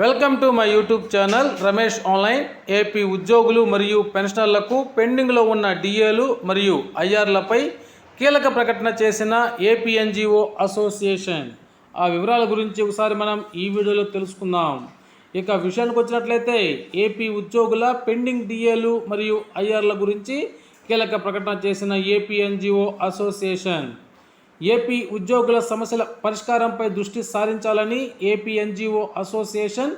Welcome to my YouTube channel Ramesh online. AP ఉద్యోగులు మరియు పెన్షనర్లకు పెండింగ్లో ఉన్న డిఏలు మరియు ఐఆర్లపై కీలక ప్రకటన చేసిన ఏపీఎన్జిఓ అసోసియేషన్. ఆ వివరాల గురించి ఒకసారి మనం ఈ వీడియోలో తెలుసుకుందాం. ఇక విషయానికి వచ్చినట్లయితే ఏపీ ఉద్యోగుల పెండింగ్ డిఏలు మరియు ఐఆర్ల గురించి కీలక ప్రకటన చేసిన ఏపీఎన్జిఓ అసోసియేషన్. ఏపీ ఉద్యోగుల సమస్యల పరిష్కారంపై దృష్టి సారించాలని ఏపీ ఎన్జిఓ అసోసియేషన్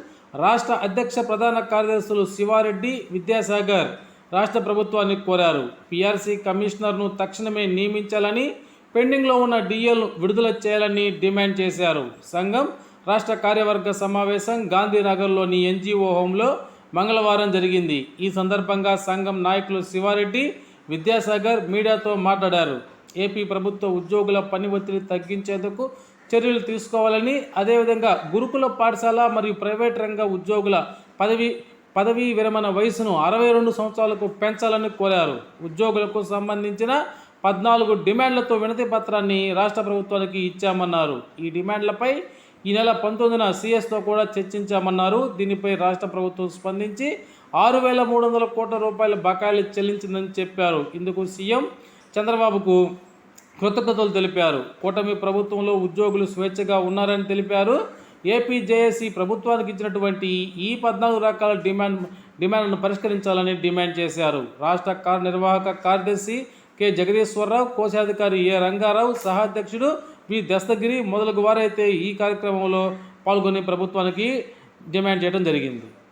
రాష్ట్ర అధ్యక్ష ప్రధాన కార్యదర్శులు శివారెడ్డి విద్యాసాగర్ రాష్ట్ర ప్రభుత్వాన్ని కోరారు. పీఆర్సీ కమిషనర్ను తక్షణమే నియమించాలని పెండింగ్లో ఉన్న డిఎల్ను విడుదల చేయాలని డిమాండ్ చేశారు. సంఘం రాష్ట్ర కార్యవర్గ సమావేశం గాంధీనగర్లోని ఎన్జిఓ హోంలో మంగళవారం జరిగింది. ఈ సందర్భంగా సంఘం నాయకులు శివారెడ్డి విద్యాసాగర్ మీడియాతో మాట్లాడారు. ఏపీ ప్రభుత్వ ఉద్యోగుల పని ఒత్తిడి తగ్గించేందుకు చర్యలు తీసుకోవాలని అదేవిధంగా గురుకుల పాఠశాల మరియు ప్రైవేట్ రంగ ఉద్యోగుల పదవి పదవీ విరమణ వయసును అరవై రెండు సంవత్సరాలకు పెంచాలని కోరారు. ఉద్యోగులకు సంబంధించిన పద్నాలుగు డిమాండ్లతో వినతి పత్రాన్ని రాష్ట్ర ప్రభుత్వానికి ఇచ్చామన్నారు. ఈ డిమాండ్లపై ఈ నెల పంతొమ్మిదిన సీఎస్తో కూడా చర్చించామన్నారు. దీనిపై రాష్ట్ర ప్రభుత్వం స్పందించి ఆరు వేల మూడు వందల కోట్ల రూపాయల బకాయిలు చెల్లించిందని చెప్పారు. ఇందుకు సీఎం చంద్రబాబుకు కృతజ్ఞతలు తెలిపారు. కూటమి ప్రభుత్వంలో ఉద్యోగులు స్వేచ్ఛగా ఉన్నారని తెలిపారు. ఏపీ జేఏసీ ప్రభుత్వానికి ఇచ్చినటువంటి ఈ పద్నాలుగు రకాల డిమాండ్ డిమాండ్లను పరిష్కరించాలని డిమాండ్ చేశారు. రాష్ట్ర కార్యనిర్వాహక కార్యదర్శి కె. జగదీశ్వరరావు కోశాధికారి ఏ. రంగారావు సహాధ్యక్షుడు వి. దస్తగిరి మొదలగు వారైతే ఈ కార్యక్రమంలో పాల్గొని ప్రభుత్వానికి డిమాండ్ చేయడం జరిగింది.